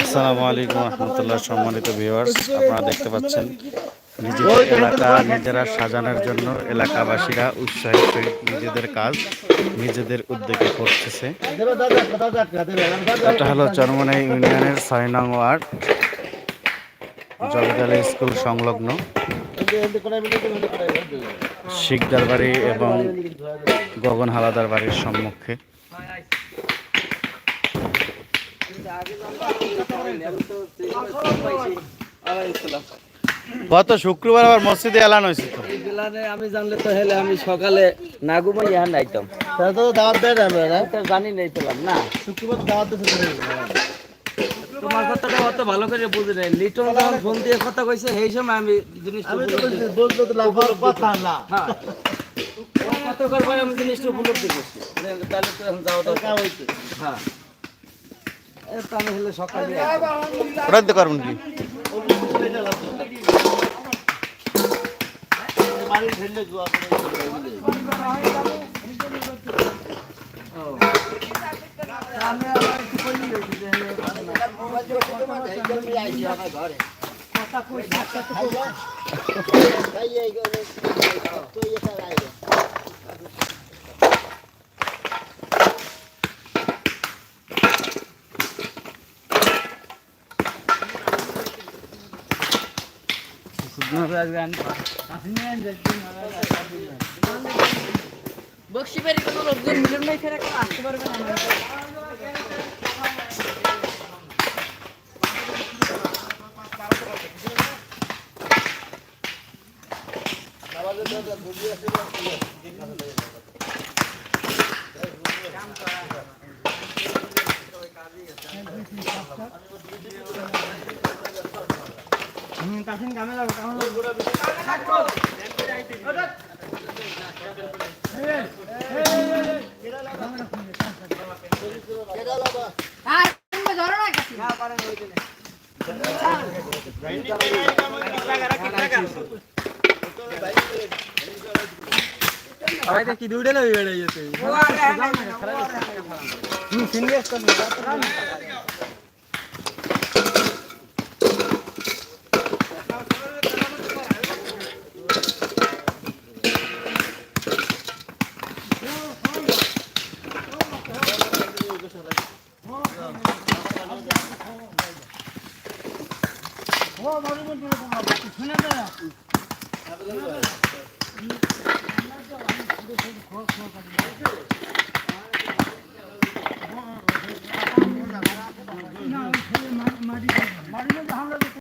আসসালামু আলাইকুম রহমতুল্লাহ সম্মানিত ভিউয়ার্স আপনারা দেখতে পাচ্ছেন নিজেদের এলাকা নিজেরা সাজানোর জন্য এলাকাবাসীরা উৎসাহিত সহিত নিজেদের কাজ নিজেদের উদ্যোগে করতেছে এটা হলো চরমনাই ইউনিয়নের ছয় নং ওয়ার্ড জগদালী স্কুল সংলগ্ন। শিকদার বাড়ি এবং গগন হালাদার বাড়ির সম্মুখে। গত শুক্রবার আবার মসজিদে এলান হয়েছে তো? আমি জানলে তো হেলে আমি সকালে না ঘুমাই ইহান নাইতাম। তাহলে তো দাওয়াত দেয় না। জানি নাই পেলাম না। শুক্রবার দাওয়াত দিতে তোমার কথাটা অত ভালো করে বুঝি নাই। লিটন যখন ফোন দিয়ে কথা কইছে সেই সময় আমি জিনিসটা আমি তো বলছি বলল তো লাভ কথা না হ্যাঁ। কত করবে আমি জিনিসটা উপলব্ধি করছি। তাহলে তো এখন যাওয়া দরকার। হইছে। হ্যাঁ। আমি হলে সকালে কি? ফেললে জুয়া बक्षी बेरी करून मिळून माहिती करा का आठ बरोबर পারবে না কি দৌড়ে লই বেড়ে যেতে তুমি সিনগেস কর Oh, I'm not even going to come up. It's not there. 这个东西框框还得拿劲